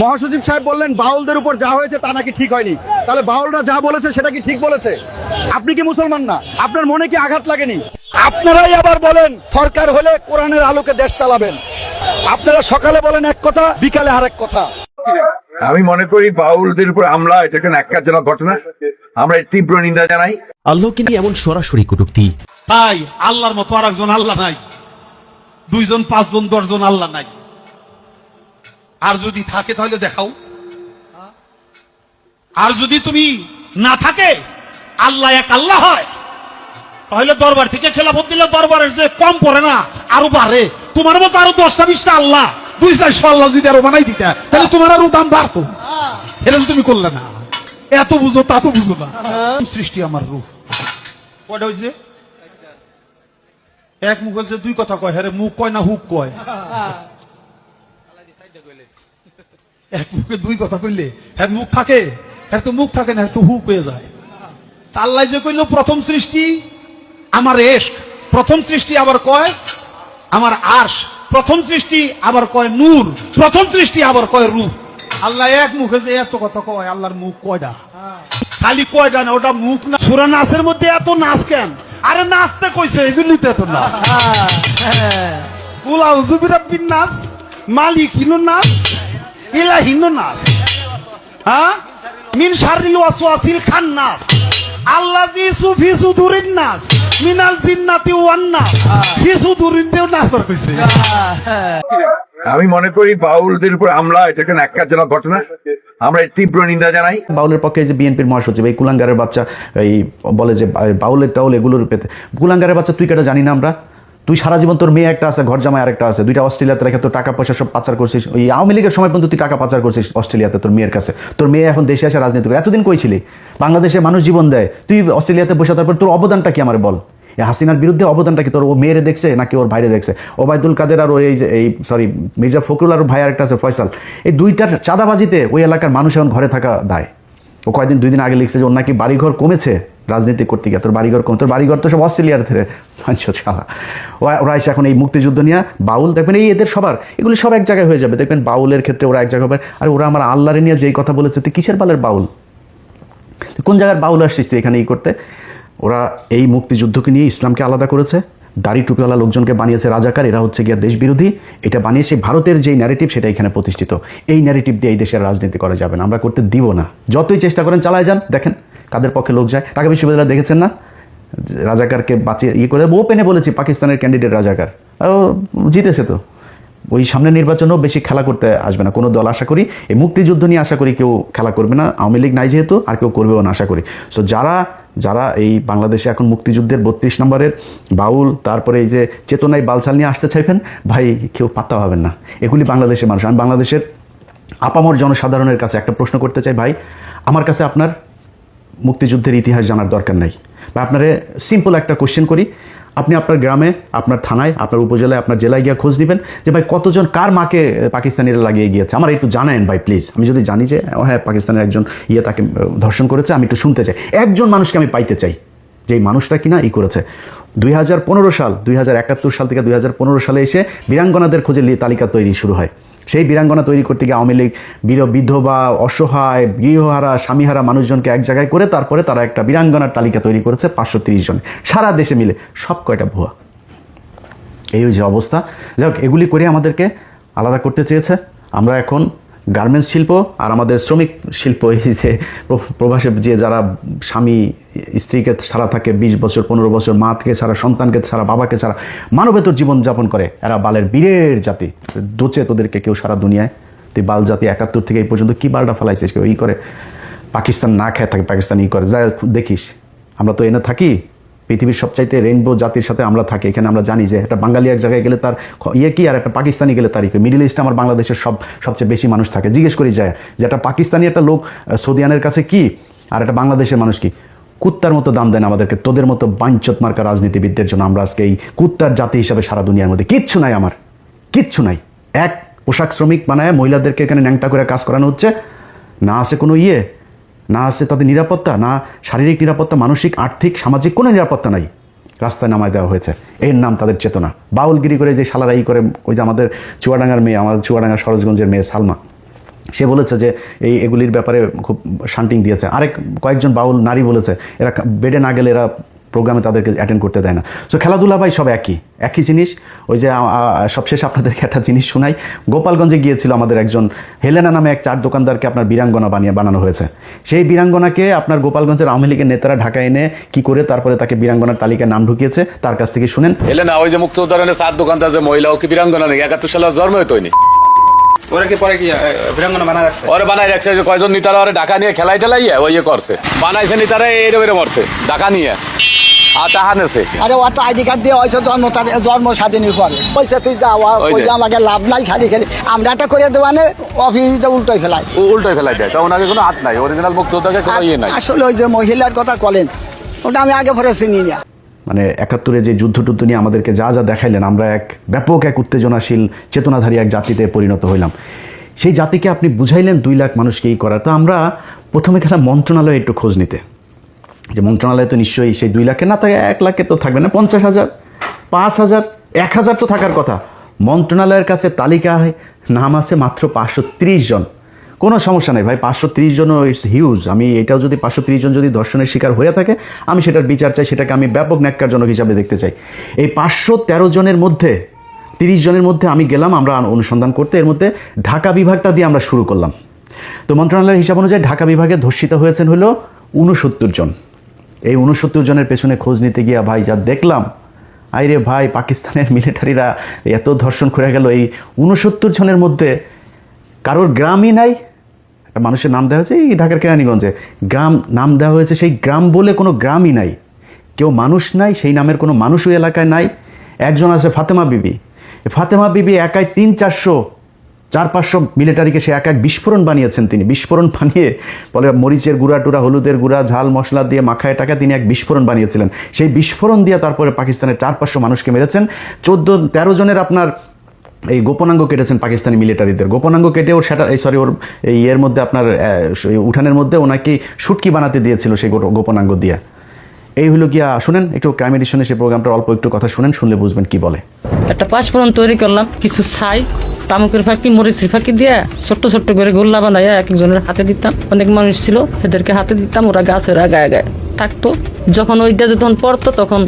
মহাসচিব সাহেব বললেন বাউলদের উপর যা হয়েছে তা নাকি ঠিক হয়নি। তাহলে বাউলরা যা বলেছে সেটা কি ঠিক বলেছে? আপনি কি মুসলমান না? আপনার মনে কি আঘাত লাগেনি? আপনারাই আবার বলেন সরকার হলে কোরআনের আলোকে দেশ চালাবেন। আপনারা সকালে বলেন এক কথা বিকালে আরেক কথা। আমি মনে করি বাউলদের উপর হামলা এটা একটা ন্যাক্কারজনক ঘটনা। আমরা তীব্র নিন্দা জানাই। আল্লাহকে নিয়ে এমন সরাসরি কটুক্তি। তাই আল্লাহর মতো আর একজন আল্লাহ নাই। দুইজন পাঁচজন দশজন আল্লাহ নাই। আর যদি থাকে তাহলে দেখাও। আর যদি তুমি না থাকে, আল্লাহ এক আল্লাহ হয়, তাহলে দরবার থেকে খেলাফত দিলে দরবারের যে কম পড়ে না, আরও বাড়ে। তোমার মতো আরও দশটা, বিশটা আল্লাহ, দুই চারশো আল্লাহ যদি আরও বানাই দিতে, তাহলে তোমার আরও দাম বাড়তো। এটা তুমি করলে না। এত বুঝো, তা তো বুঝো না। সৃষ্টি আমার রূপ। কয়টা হয়েছে এক মুখ হচ্ছে দুই কথা কয় হ্যাঁ মুখ কয় না হুক কয়? এক মুখে দুই কথা কইলে হ্যাঁ মুখ থাকে হ্যাঁ তো মুখ থাকে না তো হুক হয়ে যায়। তা আল্লাহ যে কইল প্রথম সৃষ্টি আমার এশক প্রথম সৃষ্টি আবার কয় আমার আশ প্রথম সৃষ্টি আবার কয় নূর প্রথম সৃষ্টি আবার কয় রূপ। আল্লাহ এক মুখে যে এত কথা কয় আল্লাহর মুখ কয়টা খালি কয়টা না ওটা মুখ না। সুরা নাচের মধ্যে এত নাচ কেন? আরে নাচতে কইছে এই জন্যই তো এত নাচ। জুবিরাব্বিন নাচ মালিক নাচ ইলা হিনো নাচ হ্যাঁ? মিন শারিল ওয়াসওয়াসিল খান্নাস আল্লাজি সুফি সুদুরিন নাস। মিনাল জিন্নাতি ওয়ান নাস। ফি সুদুরিন দেও নাচ কইছে আমি মনে করি বাউলদের উপর হামলা এটা একটা ন্যাক্কারজনক ঘটনা। আমরা তীব্র নিন্দা জানাই। বাউলের পক্ষে যে বিএনপির মহাসচিব এই কুলাঙ্গারের বাচ্চা এই বলে যে বাউলের টাউল এগুলোর পেতে কুলাঙ্গারের বাচ্চা তুই কেটে জানি না আমরা? তুই সারা জীবন তোর মেয়ে একটা আছে, ঘর জামাই আরেকটা আছে, দুইটা অস্ট্রেলিয়াতে রেখে তোর টাকা পয়সা সব পাচার করছিস। ওই আওয়ামী লীগের সময় পর্যন্ত তুই টাকা পাচার করছিস অস্ট্রেলিয়াতে তোর মেয়ের কাছে। তোর মেয়ে এখন দেশে আসে রাজনীতি করে। এতদিন কইছিলি বাংলাদেশে মানুষ জীবন দেয়। তুই অস্ট্রেলিয়াতে বসে তারপর তোর অবদানটা কি আমার বল? হাসিনার বিরুদ্ধে অবদানটা কি? তোর ও মেয়েরে দেখছে নাকি ওর ভাইরে দেখছে? ওবায়দুল কাদের আর ওই যে, এই সরি মির্জা ফখরুল আর ভাই আরেকটা আছে, ফয়সাল। এই দুইটার চাঁদাবাজিতে ওই এলাকার মানুষ এখন ঘরে থাকা দায়। ও কয়েকদিন দুই দিন আগে লিখছে যে ওর নাকি বাড়িঘর কমেছে। রাজনীতি করতে গিয়ে, তোর বাড়িঘর কমে, তোর বাড়িঘর তো সব অস্ট্রেলিয়ার থেকে ছাড়া ওরা এসে এখন এই মুক্তিযুদ্ধ নিয়ে বাউল, দেখবেন এই এদের সবার, এগুলি সব এক জায়গায় হয়ে যাবে। দেখবেন বাউলের ক্ষেত্রে ওরা এক জায়গায় হবে। আর ওরা আমার আল্লাহরে নিয়ে যেই কথা বলেছে, তুই কিসের বালের বাউল? কোন জায়গার বাউল আসছিস তুই এখানে ই করতে? ওরা এই মুক্তিযুদ্ধকে নিয়ে ইসলামকে আলাদা করেছে। দাড়ি টুপিওয়ালা লোকজনকে বানিয়েছে রাজাকার, এরা হচ্ছে গিয়া দেশ বিরোধী এটা বানিয়েছে ভারতের যেই ন্যারেটিভ সেটা এখানে প্রতিষ্ঠিত। এই ন্যারেটিভ দিয়ে এই দেশের রাজনীতি করা যাবে না। আমরা করতে দিব না। যতই চেষ্টা করেন, চালায় যান। দেখেন কাদের পক্ষে লোক যায়? ঢাকা বিশ্ববিদ্যালয় দেখেছেন না? রাজাকারকে বাঁচিয়ে ইয়ে করে ওপেনে বলেছি, পাকিস্তানের ক্যান্ডিডেট রাজাকার। ও জিতেছে তো। ওই সামনে নির্বাচনেও বেশি খেলা করতে আসবে না। কোনো দল আশা করি, এই মুক্তিযুদ্ধ নিয়ে আশা করি কেউ খেলা করবে না। আওয়ামী লীগ নাই যেহেতু, আর কেউ করবেও না, আশা করি। সো যারা যারা এই বাংলাদেশে এখন মুক্তিযুদ্ধের বত্রিশ নম্বরের বাউল, তারপরে এই যে চেতনায় বালচাল নিয়ে আসতে চাইবেন, ভাই, কেউ পাত্তা পাবেন না। এগুলি বাংলাদেশের মানুষ। আমি বাংলাদেশের আপামর জনসাধারণের কাছে একটা প্রশ্ন করতে চাই, ভাই। আমার কাছে আপনার মুক্তিযুদ্ধের ইতিহাস জানার দরকার নাই। বা আপনারে সিম্পল একটা কোশ্চেন করি। আপনি আপনার গ্রামে, আপনার থানায়, আপনার উপজেলায়, আপনার জেলায় গিয়ে খোঁজ নেবেন যে ভাই কতজন কার মাকে পাকিস্তানিরা লাগিয়ে গিয়েছে। আমার একটু জানায়েন ভাই প্লিজ আমি যদি জানি যে হ্যাঁ পাকিস্তানের একজন ইয়ে তাকে ধর্ষণ করেছে, আমি একটু শুনতে চাই। একজন মানুষকে আমি পাইতে চাই, যে এই মানুষটা কিনা ই করেছে। দুই হাজার পনেরো সাল, দুই হাজার একাত্তর সাল থেকে দুই হাজার পনেরো সালে এসে বীরাঙ্গনাদের খোঁজে তালিকা তৈরি শুরু হয়। সেই বীরাঙ্গনা তৈরি করতে গিয়ে আওয়ামী লীগ বীর, বিধবা, অসহায়, গৃহহারা, স্বামীহারা মানুষজনকে এক জায়গায় করে তারপরে তারা একটা বীরাঙ্গনার তালিকা তৈরি করেছে পাঁচশো তিরিশ জন। সারা দেশে মিলে সব কয়টা ভুয়া? এই যে অবস্থা। যাই হোক, এগুলি করে আমাদেরকে আলাদা করতে চেয়েছে। আমরা এখন গার্মেন্টস শিল্প আর আমাদের শ্রমিক শিল্প, এই যে প্রবাসে যে যারা স্বামী, স্ত্রীকে ছাড়া থাকে বিশ বছর, পনেরো বছর মা থেকে ছাড়া, সন্তানকে ছাড়া, বাবাকে ছাড়া, মানবেতর জীবনযাপন করে, এরা বালের বীরের জাতি। দোচে তোদেরকে কেউ সারা দুনিয়ায়, তুই বাল জাতি একাত্তর থেকে এই পর্যন্ত কি বালটা ফেলাইছিস কেউ? ই করে। পাকিস্তান না খেয়ে থাকে, পাকিস্তান ই করে। যা দেখিস। আমরা তো এনে থাকি। পৃথিবীর সবচাইতে রেইনবো জাতির সাথে আমরা থাকি। এখানে আমরা জানি যে একটা বাঙালি এক জায়গায় গেলে তার ইয়ে কি আর একটা পাকিস্তানি গেলে তার ইয়ে মিডিল ইস্টে আমার বাংলাদেশের সব, সবচেয়ে বেশি মানুষ থাকে। জিজ্ঞেস করি যায়, যে একটা পাকিস্তানি একটা লোক সৌদিয়ানের কাছে কি? আর একটা বাংলাদেশের মানুষ কি? কুত্তার মতো দাম দেন আমাদেরকে। তোদের মতো বাঞ্চত মার্কা রাজনীতিবিদদের জন্য আমরা আজকে এই কুত্তার জাতি হিসাবে সারা দুনিয়ার মধ্যে কিচ্ছু নাই আমার। কিচ্ছু নাই। এক পোশাক শ্রমিক বানায় মহিলাদেরকে এখানে ন্যাংটা করে কাজ করানো হচ্ছে। না আছে কোনো ইয়ে। না আছে তাদের নিরাপত্তা, না শারীরিক নিরাপত্তা, মানসিক, আর্থিক, সামাজিক কোনো নিরাপত্তা নাই। রাস্তায় নামায় দেওয়া হয়েছে। এর নাম তাদের চেতনা। বাউলগিরি করে যে সালারাই করে, ওই যে আমাদের চুয়াডাঙ্গার মেয়ে, আমাদের চুয়াডাঙ্গার সরোজগঞ্জের মেয়ে সালমা, সে বলেছে যে এই এগুলির ব্যাপারে খুব শান্টিং দিয়েছে। আরেক কয়েকজন বাউল নারী বলেছে, এরা বেডে না গেলে এরা প্রোগ্রামে তাদেরকে অ্যাটেন্ড করতে দেয় না। সো খেলাধুলা ভাই সব একই একই জিনিস। ওই যে সবশেষ আপনাদেরকে একটা জিনিস শোনাই। গোপালগঞ্জে গিয়েছিল আমাদের একজন হেলেনা নামে এক চার দোকানদারকে আপনার বীরাঙ্গনা বানিয়ে বানানো হয়েছে। সেই বীরাঙ্গনাকে আপনার গোপালগঞ্জের আওয়ামী লীগের নেতারা ঢাকায় এনে কি করে তারপরে তাকে বীরাঙ্গনার তালিকায় নাম ঢুকিয়েছে, তার কাছ থেকে শুনেন। এলে না ওই যে মুক্ত উদাহরণে চার দোকানদার যে মহিলা, ও কি বীরাঙ্গনা নাকি? একাত্তর সালে জন্ম হইতোনি ওরা কি পরে কি বীরাঙ্গনা বানা রাখছে? ওরে বানাই রাখছে যে কয়জন নিতারা ওরে ঢাকা নিয়ে খেলাই টেলাইয়া ওই ইয়ে করছে। বানাইছে নিতারা এরম এরম মরছে ঢাকা নিয়ে। আর নেছে। আরে ও তো আইডি কার্ড দিয়ে জন্ম তার জন্ম স্বাধীনই করে পয়সা তুই যা ওই যে। আমাকে লাভ নাই খালি খালি। আমরা একটা করে দেওয়ানে অফিসে উল্টোই ফেলাই। উল্টোই ফেলাই দেয়। তো ওনাকে কোনো হাত নাই। অরিজিনাল মুক্ত কোনো ইয়ে নাই। আসলে ওই যে মহিলার কথা বলেন ওটা আমি আগে পরে চিনি না। মানে একাত্তরে যে যুদ্ধ টুদ্ধ নিয়ে আমাদেরকে যা যা দেখাইলেন, আমরা এক ব্যাপক এক উত্তেজনাশীল, চেতনাধারী এক জাতিতে পরিণত হইলাম। সেই জাতিকে আপনি বুঝাইলেন দুই লাখ মানুষকে এই করার। তো আমরা প্রথমে গেলাম মন্ত্রণালয়ে একটু খোঁজ নিতে। যে মন্ত্রণালয়ে তো নিশ্চয়ই সেই দুই লাখে, না থাকে এক লাখে তো থাকবে না, পঞ্চাশ হাজার, পাঁচ হাজার, এক হাজার তো থাকার কথা। মন্ত্রণালয়ের কাছে তালিকায় নাম আছে মাত্র পাঁচশো ত্রিশ জন। কোনো সমস্যা নেই ভাই, পাঁচশো ত্রিশ জনও ইটস হিউজ আমি এটাও যদি পাঁচশো ত্রিশ জন যদি ধর্ষণের শিকার হয়ে থাকে, আমি সেটার বিচার চাই, সেটাকে আমি ব্যাপক ন্যাক্কারজনক হিসাবে দেখতে চাই। এই পাঁচশো তেরো জনের মধ্যে, তিরিশ জনের মধ্যে আমি গেলাম, আমরা অনুসন্ধান করতে, এর মধ্যে ঢাকা বিভাগটা দিয়ে আমরা শুরু করলাম। তো মন্ত্রণালয়ের হিসাব অনুযায়ী ঢাকা বিভাগে ধর্ষিত হয়েছেন হলো উনসত্তর জন। এই উনসত্তর জনের পেছনে খোঁজ নিতে গিয়া ভাই যা দেখলাম, আইরে ভাই, পাকিস্তানের মিলিটারিরা এত ধর্ষণ করে গেল, এই উনসত্তর জনের মধ্যে কারোর গ্রামই নাই। মানুষের নাম দেওয়া হয়েছে, এই ঢাকার কেরানীগঞ্জে। গ্রাম, নাম দেওয়া হয়েছে, সেই গ্রাম বলে কোনো গ্রামই নাই। কেউ মানুষ নাই, সেই নামের কোনো মানুষ ওই এলাকায় নাই। একজন আছে ফাতেমা বিবি। ফাতেমা বিবি একাই তিন চারশো, চার পাঁচশো মিলিটারিকে সে এক এক বিস্ফোরণ বানিয়েছেন তিনি। বিস্ফোরণ বানিয়ে বলে মরিচের গুঁড়া টুড়া হলুদের গুঁড়া, ঝাল মশলা দিয়ে মাখায় টাকা তিনি এক বিস্ফোরণ বানিয়েছিলেন। সেই বিস্ফোরণ দিয়ে তারপরে পাকিস্তানের চার পাঁচশো মানুষকে মেরেছেন। চোদ্দ, তেরো জনের আপনার এই গোপনাঙ্গ কেটেছেন পাকিস্তানি মিলিটারিদের। গোপনাঙ্গ কেটে ওর সেটা, এই সরি ওর এই ইয়ের মধ্যে আপনার উঠানের মধ্যে ওনাকে শুটকি বানাতে দিয়েছিল সেই গোপনাঙ্গ দিয়ে। এই হলো গিয়া শুনেন, একটু ক্রাইম এডিশনে সেই প্রোগ্রামটার অল্প একটু কথা শুনেন, শুনলে বুঝবেন কি বলে। একটা পাঁচফোড়ন তৈরি করলাম, কিছু ছাই, তামুকের ফাঁকি, মরিচের ফাঁকি দিয়ে ছোট্ট ছোট্ট করে গোল্লা বানাইয়া এক একজনের হাতে দিতাম। অনেক মানুষ ছিল, এদেরকে হাতে দিতাম, ওরা গাছ ওরা গায়ে গায়ে থাকতো। যখন ওইটা যখন পড়তো, তখন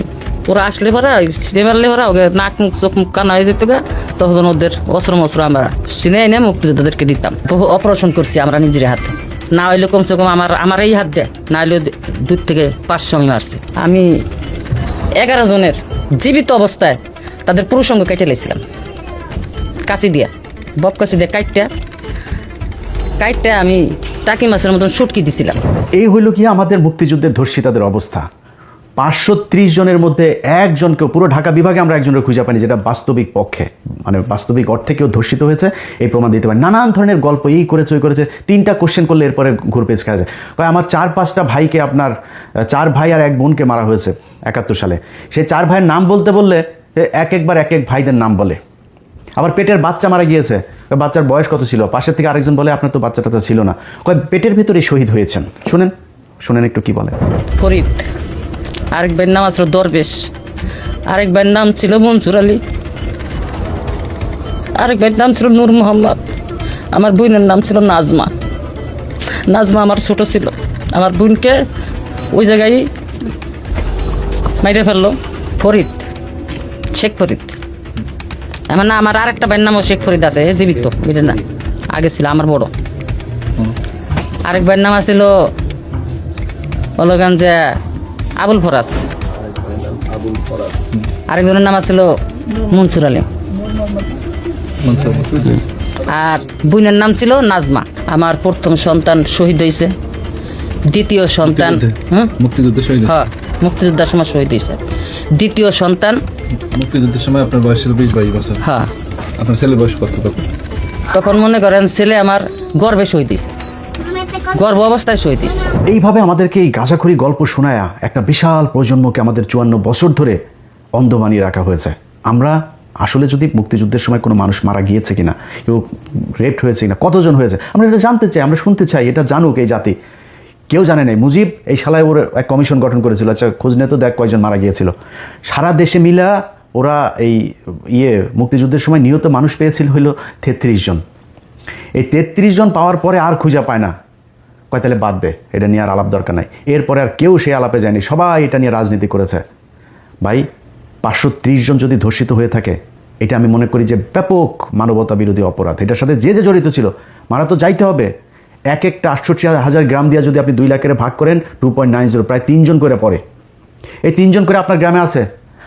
ওরা আসলে পরে ছিঁড়ে মারলে পরে, ওকে নাক মুখ চোখ মুখ কানা হয়ে যেত তখন ওদের অস্ত্র মস্ত্র আমরা চিনে এনে মুক্তিযোদ্ধাদেরকে দিতাম। অপারেশন করছি আমরা নিজের হাতে। না হইলে কমসে কম আমার আমার এই হাত দেয়। না হইলে দূর থেকে পাঁচশো আমি মারছি। আমি এগারো জনের জীবিত অবস্থায় তাদের পুরুষঙ্গ কেটে লেছিলাম। কাঁচি দিয়া বব কাঁচি দিয়ে কাইটটা কাইটটা আমি টাকি মাছের মতন সুটকি দিছিলাম। এই হইল কি আমাদের মুক্তিযুদ্ধের ধর্ষিতাদের অবস্থা? পাঁচশো ত্রিশ জনের মধ্যে একজনকে পুরো ঢাকা বিভাগে আমরা একজনের খুঁজে পাইনি, যেটা বাস্তবিক পক্ষে মানে বাস্তবিক অর্থে কেউ ধর্ষিত হয়েছে, এই প্রমাণ দিতে পারে নানান ধরনের গল্প, এই করেছে, ওই করেছে, তিনটা কোশ্চেন করলে এরপরে ঘুরপেজ খাওয়া যায়। কয়, আমার চার পাঁচটা ভাইকে আপনার, চার ভাই আর এক বোনকে মারা হয়েছে একাত্তর সালে। সেই চার ভাইয়ের নাম বলতে বললে এক একবার এক এক ভাইদের নাম বলে। আবার পেটের বাচ্চা মারা গিয়েছে বাচ্চার বয়স কত ছিল? পাশের থেকে আরেকজন বলে, আপনার তো বাচ্চা টাচ্চা ছিল না। কয়, পেটের ভেতরে শহীদ হয়েছেন। শুনেন শুনেন একটু কি বলে। ফরিদ আরেক ভাইয়ের নাম আছিল দরবেশ। আরেক ভাইয়ের নাম ছিল মনসুর আলী। আরেক ভাইয়ের নাম ছিল নূর মোহাম্মদ। আমার বোনের নাম ছিল নাজমা। নাজমা আমার ছোট ছিল। আমার বোনকে ওই জায়গায় মাইরে ফেলল ফরিদ শেখ ফরিদ। আমার না আমার আরেকটা ভাইয়ের নামও শেখ ফরিদ আছে এ জীবিত এটা না আগে ছিল আমার বড়। আরেক ভাইয়ের নাম আছিল বলগান যে আবুল ফরাজ। আরেকজনের নাম আছিল মনসুর আলী। আর বোনের নাম ছিল নাজমা। আমার প্রথম সন্তান শহীদ হয়েছে। দ্বিতীয় সন্তান হ্যাঁ মুক্তিযোদ্ধার সময় শহীদ হয়েছে। দ্বিতীয় সন্তান মুক্তিযুদ্ধের সময় আপনার বয়স ছিল বিশ বাইশ বছর। হ্যাঁ। আপনার ছেলে বয়স কত তখন? তখন মনে করেন ছেলে আমার গর্বে শহীদ হয়েছে। গর্ভ অবস্থায় শহীদ এইভাবে আমাদেরকে এই গাঁজাখুরি গল্প শোনায়া একটা বিশাল প্রজন্মকে আমাদের চুয়ান্ন বছর ধরে অন্ধ বানিয়ে রাখা হয়েছে। আমরা আসলে যদি মুক্তিযুদ্ধের সময় কোনো মানুষ মারা গিয়েছে কিনা, কেউ রেপ হয়েছে কিনা, কতজন হয়েছে, আমরা এটা জানতে চাই, আমরা শুনতে চাই, এটা জানুক এই জাতি। কেউ জানে নাই। মুজিব এই শালায় ওর এক কমিশন গঠন করেছিল। আচ্ছা খোঁজ নিয়ে তো দেখ কয়জন মারা গিয়েছিল। সারা দেশে মিলা ওরা এই ইয়ে মুক্তিযুদ্ধের সময় নিহত মানুষ পেয়েছিল হইল তেত্রিশ জন। এই তেত্রিশ জন পাওয়ার পরে আর খুঁজে পায় না। কয়, তাহলে বাদ দে, এটা নিয়ে আর আলাপ দরকার নাই। এরপরে আর কেউ সেই আলাপে যায়নি, সবাই এটা নিয়ে রাজনীতি করেছে। ভাই, পাঁচশো ত্রিশ জন যদি ধর্ষিত হয়ে থাকে, এটা আমি মনে করি যে ব্যাপক মানবতা বিরোধী অপরাধ। এটার সাথে যে যে জড়িত ছিল, মারা তো যাইতে হবে। এক একটা আটষট্টি হাজার গ্রাম দিয়ে যদি আপনি দুই লাখের ভাগ করেন, টু পয়েন্ট নাইন জিরো, প্রায় তিনজন করে পড়ে। এই তিনজন করে আপনার গ্রামে আছে,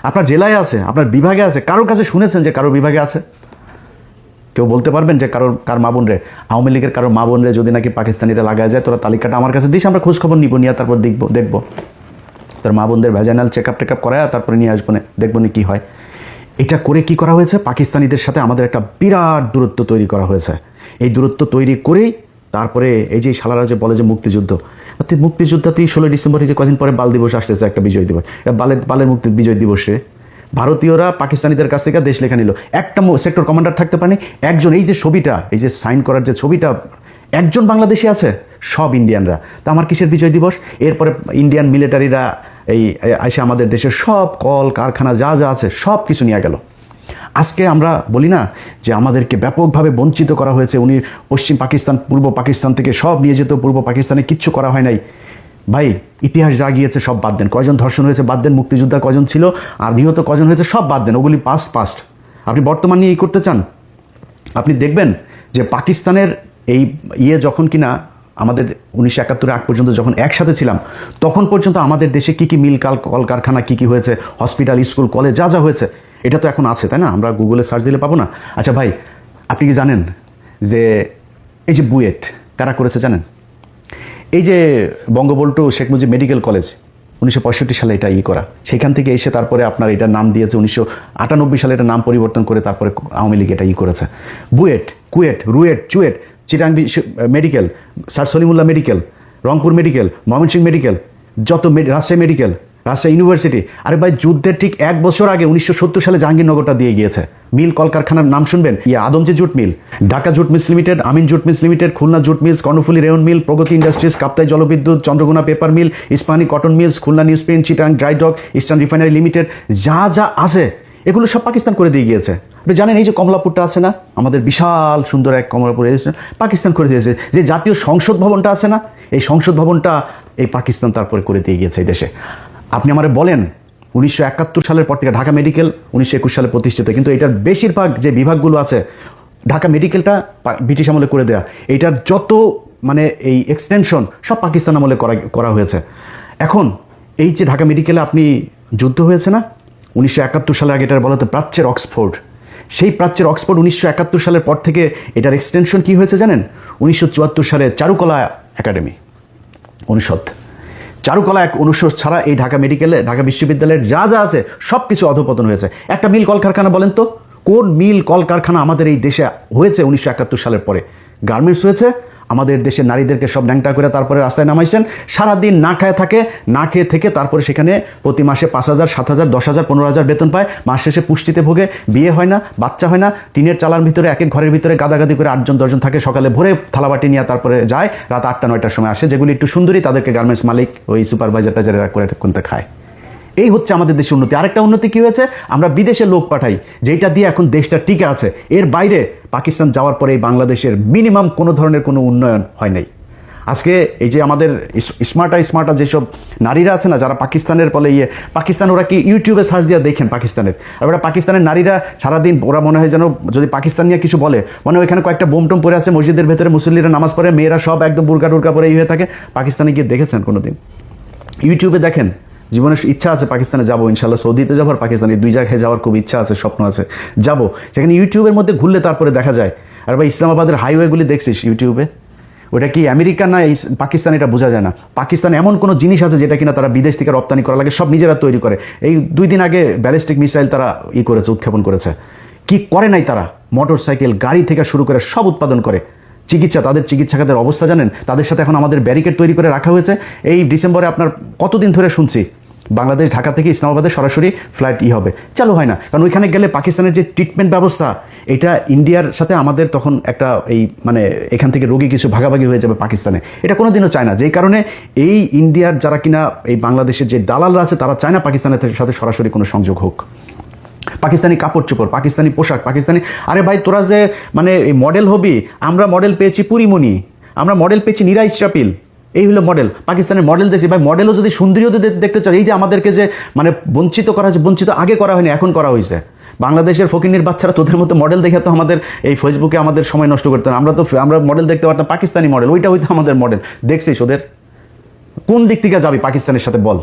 আপনার জেলায় আছে, আপনার বিভাগে আছে, কারোর কাছে শুনেছেন যে কারোর বিভাগে আছে? কেউ বলতে পারবেন যে কারোর, কার মা বোন রে আওয়ামী লীগের কারোর মা বোন রে যদি নাকি পাকিস্তানিরা লাগায় যায়, তোরা তালিকাটা আমার কাছে দিস, আমরা খোঁজখবর নিব, নিয়ে তারপর দেখব দেখব। তোর মা বোনদের vaginal check up take up করায় তারপরে নিয়ে আসব, না, দেখব না কী হয়। এটা করে কি করা হয়েছে? পাকিস্তানিদের সাথে আমাদের একটা বিরাট দূরত্ব তৈরি করা হয়েছে। এই দূরত্ব তৈরি করেই তারপরে এই যে শালারা যে বলে যে মুক্তিযুদ্ধ তুই মুক্তিযোদ্ধাতেই ষোলোই ডিসেম্বর যে কদিন পরে বাল দিবস আসতেছে একটা বিজয় দিবস। বালের বালের মুক্তি, বিজয় দিবসে ভারতীয়রা পাকিস্তানিদের কাছ থেকে দেশ লেখা নিল। একটা সেক্টর কমান্ডার থাকতে পারেনি। একজন, এই যে ছবিটা, এই যে সাইন করার যে ছবিটা, একজন বাংলাদেশি আছে, সব ইন্ডিয়ানরা তা আমার কিসের বিজয় দিবস? এরপরে ইন্ডিয়ান মিলিটারিরা এই এসে আমাদের দেশের সব কল, কারখানা, যা যা আছে, সব কিছু নিয়ে গেল। আজকে আমরা বলি না যে আমাদেরকে ব্যাপকভাবে বঞ্চিত করা হয়েছে। উনি পশ্চিম পাকিস্তান, পূর্ব পাকিস্তান থেকে সব নিয়ে যেত, পূর্ব পাকিস্তানে কিচ্ছু করা হয় নাই। ভাই, ইতিহাস যা গিয়েছে সব বাদ দেন। কয়জন ধর্ষণ হয়েছে বাদ দেন, মুক্তিযোদ্ধা কজন ছিল, আর নিহত কজন হয়েছে সব বাদ দেন, ওগুলি পাস্ট পাস্ট আপনি বর্তমান নিয়ে এই করতে চান? আপনি দেখবেন যে পাকিস্তানের এই ইয়ে যখন কিনা আমাদের উনিশশো একাত্তরের আগ পর্যন্ত যখন একসাথে ছিলাম, তখন পর্যন্ত আমাদের দেশে কী কী মিল কাল, কলকারখানা, কী কী হয়েছে হসপিটাল স্কুল কলেজ যা যা হয়েছে, এটা তো এখন আছে, তাই না? আমরা গুগলে সার্চ দিলে পাবো না। আচ্ছা ভাই, আপনি কি জানেন যে এই যে বুয়েট, কারা করেছে জানেন? এই যে বঙ্গবল্টু শেখ মুজিব মেডিকেল কলেজ, উনিশশো পঁয়ষট্টি সালে এটা ই করা। সেখান থেকে এসে তারপরে আপনার এটা নাম দিয়েছে, উনিশশো আটানব্বই সালে এটা নাম পরিবর্তন করে তারপরে আওয়ামী লীগ এটা ই করেছে। BUET, KUET, RUET, CUET Chittagong medical, sir Salimullah medical, Rangpur medical, Mymensingh medical, যত রাজশাহী মেডিকেল, রাজশাহী ইউনিভার্সিটি। আরে ভাই, যুদ্ধের ঠিক এক বছর আগে উনিশশো সত্তর সালে জাহাঙ্গীরনগরটা দিয়ে গিয়েছে। মিল কলকারখানার নাম শুনবেন? ইয়ে Adamjee jute mill, Dhaka jute mills limited, Amin jute mills limited, Khulna jute mills, Karnaphuli rayon mill, Pragati industries, Kaptai জলবিদ্যুৎ, Chandraghona paper mill, Ispahani cotton mills, Khulna news print, Chittagong dry dock eastern refinery limited, যা যা আছে, এগুলো সব পাকিস্তান করে দিয়ে গিয়েছে। আপনি জানেন এই যে কমলাপুরটা আছে না? আমাদের বিশাল সুন্দর এক কমলাপুর পাকিস্তান করে দিয়েছে। যে জাতীয় সংসদ ভবনটা আছে না? এই সংসদ ভবনটা এই পাকিস্তান তারপরে করে দিয়ে গিয়েছে এই দেশে। আপনি আমারে বলেন উনিশশো একাত্তর সালের পর থেকে ঢাকা মেডিকেল উনিশশো একুশ সালে প্রতিষ্ঠিত। কিন্তু এটার বেশিরভাগ যে বিভাগগুলো আছে, ঢাকা মেডিকেলটা ব্রিটিশ আমলে করে দেয়া। এটার যত মানে এই এক্সটেনশন সব পাকিস্তান আমলে করা করা হয়েছে। এখন এই যে ঢাকা মেডিকেলে আপনি যুদ্ধ হয়েছে না, উনিশশো একাত্তর সালে আগে এটার বলা প্রাচ্যের অক্সফোর্ড। সেই প্রাচ্যের অক্সফোর্ড উনিশশো একাত্তর সালের পর থেকে এটার এক্সটেনশন কি হয়েছে জানেন? উনিশশো চুয়াত্তর সালে চারুকলা একাডেমি। অনুষদ। চারুকলা এক অনুষদ ছাড়া এই ঢাকা মেডিকেলে, ঢাকা বিশ্ববিদ্যালয়ের যা যা আছে সব কিছু অধপতন হয়েছে। একটা মিল কলকারখানা বলেন তো? কোন মিল কলকারখানা আমাদের এই দেশে হয়েছে উনিশশো একাত্তর সালের পরে? গার্মেন্টস হয়েছে আমাদের দেশের নারীদেরকে সব ন্যাংটা করে তারপরে রাস্তায় নামাইছেন। সারাদিন না খায় থাকে, না খেয়ে থেকে তারপরে সেখানে প্রতি মাসে পাঁচ হাজার, সাত হাজার, দশ হাজার, পনেরো হাজার বেতন পায়। মাস শেষে পুষ্টিতে ভোগে, বিয়ে হয় না, বাচ্চা হয় না, টিনের চালার ভিতরে, এক এক ঘরের ভিতরে গাদাগাদি করে আটজন, দশজন থাকে, সকালে ভোরে থালাবাটি নিয়ে তারপরে যায়, রাত আটটা, নয়টার সময় আসে, যেগুলি একটু সুন্দরী, তাদেরকে গার্মেন্টস মালিক ওই সুপারভাইজার টাইজার করে কোনতে খায়। এই হচ্ছে আমাদের দেশের উন্নতি। আরেকটা উন্নতি কী হয়েছে? আমরা বিদেশে লোক পাঠাই যেটা দিয়ে এখন দেশটা টিকে আছে। এর বাইরে পাকিস্তান যাওয়ার পরে এই বাংলাদেশের মিনিমাম কোনো ধরনের কোনো উন্নয়ন হয় নাই। আজকে এই যে আমাদের স্মার্টা স্মার্টা যেসব নারীরা আছে না, যারা পাকিস্তানের ফলে ইয়ে পাকিস্তান ওরা কি ইউটিউবে সার্চ দিয়ে দেখেন পাকিস্তানের? আর ওরা পাকিস্তানের নারীরা সারাদিন ওরা মনে হয় যেন যদি পাকিস্তান নিয়ে কিছু বলে মানে ওইখানে কয়েকটা বোম টোম পরে আছে, মসজিদের ভেতরে মুসল্লিরা নামাজ পড়ে, মেয়েরা সব একদম বুর্গা টুর্গা পরে এই হয়ে থাকে। পাকিস্তানে গিয়ে দেখেছেন কোনোদিন? ইউটিউবে দেখেন জীবনের ইচ্ছা আছে পাকিস্তানে যাব ইনশাল্লাহ সৌদিতে যাব আর পাকিস্তানে দুই জায়গায় যাওয়ার খুব ইচ্ছা আছে, স্বপ্ন আছে। যাব। সেখানে ইউটিউবের মধ্যে ঘুরলে তারপরে দেখা যায়। আর ভাই, ইসলামাবাদের হাইওয়েগুলি দেখছিস ইউটিউবে? ওটা কি আমেরিকা না এই পাকিস্তান এটা বোঝা যায় না। পাকিস্তান এমন কোনো জিনিস আছে যেটা কিনা তারা বিদেশ থেকে রপ্তানি করা লাগে, সব নিজেরা তৈরি করে। এই দুই দিন আগে ব্যালিস্টিক মিসাইল তারা ই করেছে, উৎক্ষেপণ করেছে। কি করে নাই তারা? মোটর সাইকেল গাড়ি থেকে শুরু করে সব উৎপাদন করে। চিকিৎসা, তাদের চিকিৎসা খাতের অবস্থা জানেন? তাদের সাথে এখন আমাদের ব্যারিকেড তৈরি করে রাখা হয়েছে। এই ডিসেম্বরে আপনার কতদিন ধরে শুনছি? বাংলাদেশ, ঢাকা থেকে ইসলামাবাদে সরাসরি ফ্লাইট ই হবে। চালু হয় না। কারণ ওইখানে গেলে পাকিস্তানের যে ট্রিটমেন্ট ব্যবস্থা, এটা ইন্ডিয়ার সাথে আমাদের তখন একটা এই মানে এখান থেকে রোগী কিছু ভাগাভাগি হয়ে যাবে পাকিস্তানে। এটা কোনো দিনও চায় না। যেই কারণে এই ইন্ডিয়ার যারা কিনা এই বাংলাদেশের যে দালালরা আছে, তারা চায় না পাকিস্তানের সাথে সরাসরি কোনো সংযোগ হোক। পাকিস্তানি কাপড় চোপড়, পাকিস্তানি পোশাক, পাকিস্তানি আরে ভাই, তোরা যে মানে এই মডেল হবি, আমরা মডেল পেয়েছি পুরিমণি, আমরা মডেল পেয়েছি নিরা ইসরাপিল এই হলো মডেল পাকিস্তানের মডেল দেখছি। ভাই মডেলও যদি সুন্দরীও দে- দেখতে চাই এই যে আমাদেরকে যে মানে বঞ্চিত করা হয়েছে, বঞ্চিত আগে করা হয়নি, এখন করা হয়েছে। বাংলাদেশের ফকিনির বাচ্চারা তোদের মতো মডেল দেখে তো আমাদের এই ফেসবুকে আমাদের সময় নষ্ট করতে আমরা তো আমরা মডেল দেখতে পারতাম পাকিস্তানি মডেল ওইটা হয়তো আমাদের মডেল দেখছিস ওদের? কোন দিক থেকে যাবি পাকিস্তানের সাথে বল?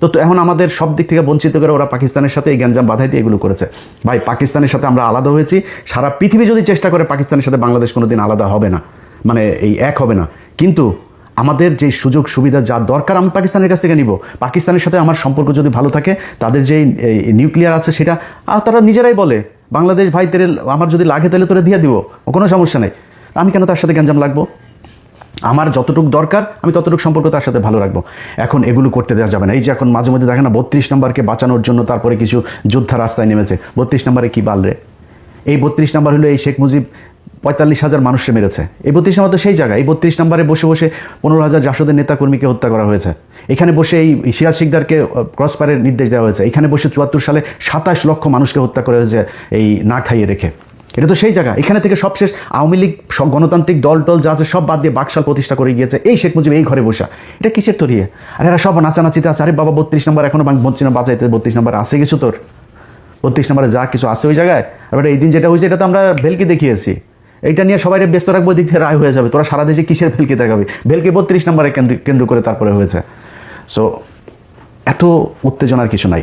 তো তো এখন আমাদের সব দিক থেকে বঞ্চিত করে ওরা পাকিস্তানের সাথে এই গ্যাঞ্জাম বাধাই দিয়ে এগুলো করেছে। ভাই, পাকিস্তানের সাথে আমরা আলাদা হয়েছি। সারা পৃথিবী যদি চেষ্টা করে পাকিস্তানের সাথে বাংলাদেশ কোনোদিন আলাদা হবে না। মানে এই এক হবে না। কিন্তু আমাদের যে সুযোগ, সুবিধা যা দরকার, আমি পাকিস্তানের কাছ থেকে নিব। পাকিস্তানের সাথে আমার সম্পর্ক যদি ভালো থাকে, তাদের যে নিউক্লিয়ার আছে সেটা তারা নিজেরাই বলে, বাংলাদেশ ভাই তেরে আমার যদি লাগে তাহলে তোরা দিয়ে দিব, কোনো সমস্যা নেই। আমি কেন তার সাথে গ্যাঞ্জাম লাগবো? আমার যতটুকু দরকার, আমি ততটুকু সম্পর্ক তার সাথে ভালো রাখব। এখন এগুলো করতে দেওয়া যাবে না। এই যে এখন মাঝে মধ্যে দেখে না, বত্রিশ নম্বরকে বাঁচানোর জন্য তারপরে কিছু যোদ্ধা রাস্তায় নেমেছে। বত্রিশ নম্বরে কি বালরে এই বত্রিশ নম্বর হলো এই শেখ মুজিব পঁয়তাল্লিশ হাজার মানুষকে মেরেছে। এই বত্রিশ নম্বর তো সেই জায়গা। এই বত্রিশ নম্বরে বসে বসে পনেরো হাজার জাসদের নেতাকর্মীকে হত্যা করা হয়েছে। এখানে বসে এই সিরাজ শিকদারকে ক্রসফায়ারের নির্দেশ দেওয়া হয়েছে। এখানে বসে চুয়াত্তর সালে সাতাশ লক্ষ মানুষকে হত্যা করা হয়েছে এই না খাইয়ে রেখে। এটা তো সেই জায়গা। এখানে থেকে সবশেষ আওয়ামী লীগ, সব গণতান্ত্রিক দল, টল যা আছে সব বাদ দিয়ে বাকশাল প্রতিষ্ঠা করে গিয়েছে। এই শেখ মুজিব এই ঘরে বসা। এটা কিসের তরিয়ে আর এরা সব নাচানাচিতে আছে। আরে বাবা, বত্রিশ নম্বর এখনও বলছি না বাজাইতে বত্রিশ নম্বর আসে কিছু তোর? বত্রিশ নম্বরে যা কিছু আছে ওই জায়গায়। এবার এই দিন যেটা হয়েছে, এটা তো আমরা ভেলকি দেখিয়েছি। এইটা নিয়ে সবাই ব্যস্ত রাখব দিক থেকে রায় হয়ে যাবে। তোরা সারা দেশে কিসের ভেলকে দেখাবে? ভেলকে বত্রিশ নম্বরে কেন্দ্র কেন্দ্র করে তারপরে হয়েছে। সো এত উত্তেজনার কিছু নাই।